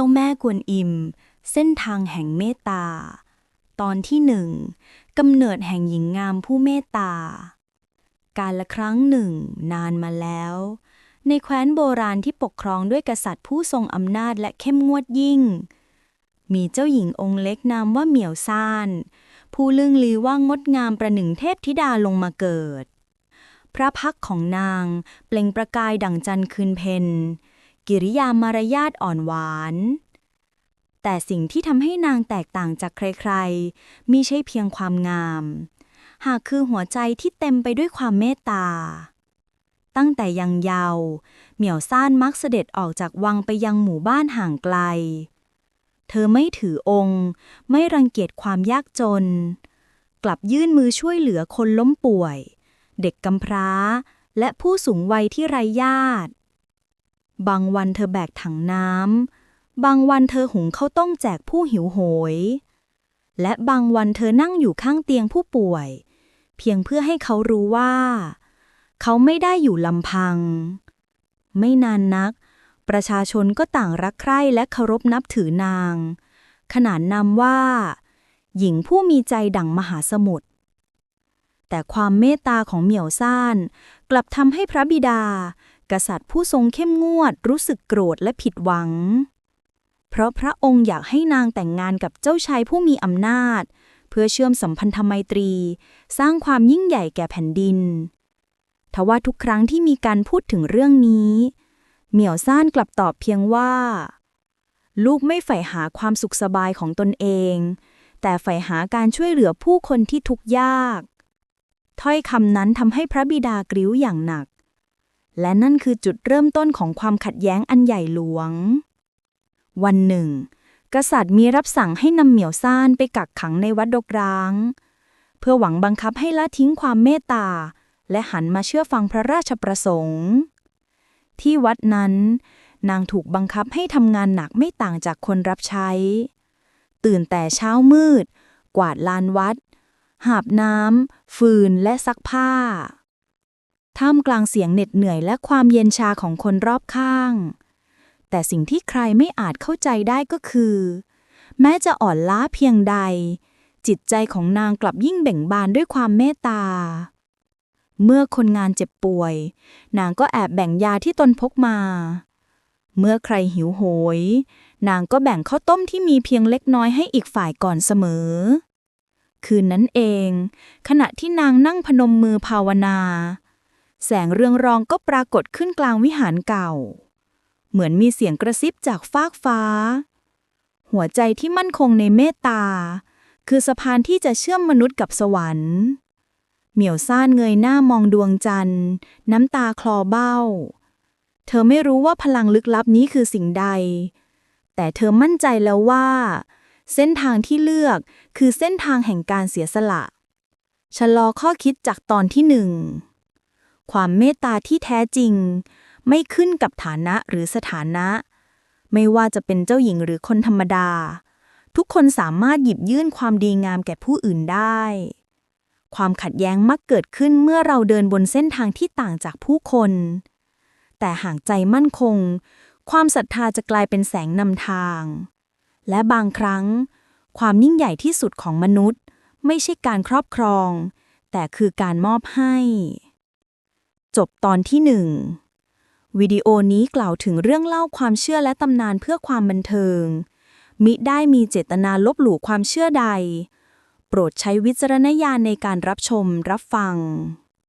จ้าแม่กวนอิม เส้นทางแห่งเมตตา ตอนที่หนึ่งกำเนิดแห่งหญิงงามผู้เมตตา การละครั้งหนึ่ง นานมาแล้ว ในแคว้นโบราณที่ปกครองด้วยกษัตริย์ผู้ทรงอำนาจและเข้มงวดยิ่ง มีเจ้าหญิงองค์เล็กนามว่าเหมียวซ่าน ผู้ลึงลือว่างดงามประหนึ่งเทพธิดาลงมาเกิด พระพักของนางเปล่งประกายดั่งจันทร์คืนเพ็ญ กิริยามารยาทอ่อนหวาน แต่สิ่งที่ทำให้นางแตกต่างจากใครๆมิใช่เพียงความงาม หากคือหัวใจที่เต็มไปด้วยความเมตตา ตั้งแต่ยังเยาว์เหมี่ยวซ่านมักเสด็จออกจากวังไปยังหมู่บ้านห่างไกล เธอไม่ถือองค์ ไม่รังเกียจความยากจน กลับยื่นมือช่วยเหลือคนล้มป่วย เด็กกำพร้าและผู้สูงวัยที่ไร้ญาติ บางวันเธอแบกถังน้ำ บางวันเธอหุงข้าวต้มแจกผู้หิวโหย และบางวันเธอนั่งอยู่ข้างเตียงผู้ป่วย เพียงเพื่อให้เขารู้ว่า เขาไม่ได้อยู่ลำพัง ไม่นานนัก ประชาชนก็ต่างรักใคร่และเคารพนับถือนาง ขนานนามว่า หญิงผู้มีใจดั่งมหาสมุทรแต่ความเมตตาของเหมียวซ่าน กลับทำให้พระบิดา กษัตริย์ผู้ทรงเข้มงวดรู้สึกโกรธและผิดหวัง เพราะพระองค์อยากให้นางแต่งงานกับเจ้าชายผู้มีอำนาจ เพื่อเชื่อมสัมพันธไมตรี สร้างความยิ่งใหญ่แก่แผ่นดินทว่าทุกครั้งที่มีการพูดถึงเรื่องนี้ เหมียวซ่านกลับตอบเพียงว่า ลูกไม่ใฝ่หาความสุขสบายของตนเอง แต่ใฝ่หาการช่วยเหลือผู้คนที่ทุกข์ยาก ถ้อยคำนั้นทำให้พระบิดากริ้วอย่างหนัก และนั่นคือจุดเริ่มต้นของความขัดแย้งอันใหญ่หลวง วันหนึ่ง กษัตริย์มีรับสั่งให้นำเหมียวซ่านไปกักขังในวัดดกร้าง เพื่อหวังบังคับให้ละทิ้งความเมตตา และหันมาเชื่อฟังพระราชประสงค์ ที่วัดนั้น นางถูกบังคับให้ทำงานหนักไม่ต่างจากคนรับใช้ ตื่นแต่เช้ามืด กวาดลานวัด หาบน้ำฟืนและซักผ้า ท่ามกลางเสียงเหน็ดเหนื่อยและความเย็นชาของคนรอบข้าง แต่สิ่งที่ใครไม่อาจเข้าใจได้ก็คือ แม้จะอ่อนล้าเพียงใด จิตใจของนางกลับยิ่งเบ่งบานด้วยความเมตตา เมื่อคนงานเจ็บป่วย นางก็แอบแบ่งยาที่ตนพกมา เมื่อใครหิวโหย นางก็แบ่งข้าวต้มที่มีเพียงเล็กน้อยให้อีกฝ่ายก่อนเสมอคืนนั้นเอง ขณะที่นางนั่งพนมมือภาวนา แสงเรืองรองก็ปรากฏขึ้นกลางวิหารเก่า เหมือนมีเสียงกระซิบจากฟากฟ้า หัวใจที่มั่นคงในเมตตา คือสะพานที่จะเชื่อมมนุษย์กับสวรรค์ เหมียวซ่านเงยหน้ามองดวงจันทร์ น้ำตาคลอเบ้า เธอไม่รู้ว่าพลังลึกลับนี้คือสิ่งใด แต่เธอมั่นใจแล้วว่า เส้นทางที่เลือกคือเส้นทางแห่งการเสียสละ ชะลอข้อคิดจากตอนที่หนึ่ง ความเมตตาที่แท้จริง ไม่ขึ้นกับฐานะหรือสถานะ ไม่ว่าจะเป็นเจ้าหญิงหรือคนธรรมดา ทุกคนสามารถหยิบยื่นความดีงามแก่ผู้อื่นได้ ความขัดแย้งมักเกิดขึ้นเมื่อเราเดินบนเส้นทางที่ต่างจากผู้คน แต่หากใจมั่นคง ความศรัทธาจะกลายเป็นแสงนำทาง และบางครั้ง ความยิ่งใหญ่ที่สุดของมนุษย์ ไม่ใช่การครอบครอง แต่คือการมอบให้ จบตอนที่หนึ่งวิดีโอนี้กล่าวถึงเรื่องเล่าความเชื่อและตำนานเพื่อความบันเทิง มิได้มีเจตนาลบหลู่ความเชื่อใด โปรดใช้วิจารณญาณในการรับชมรับฟัง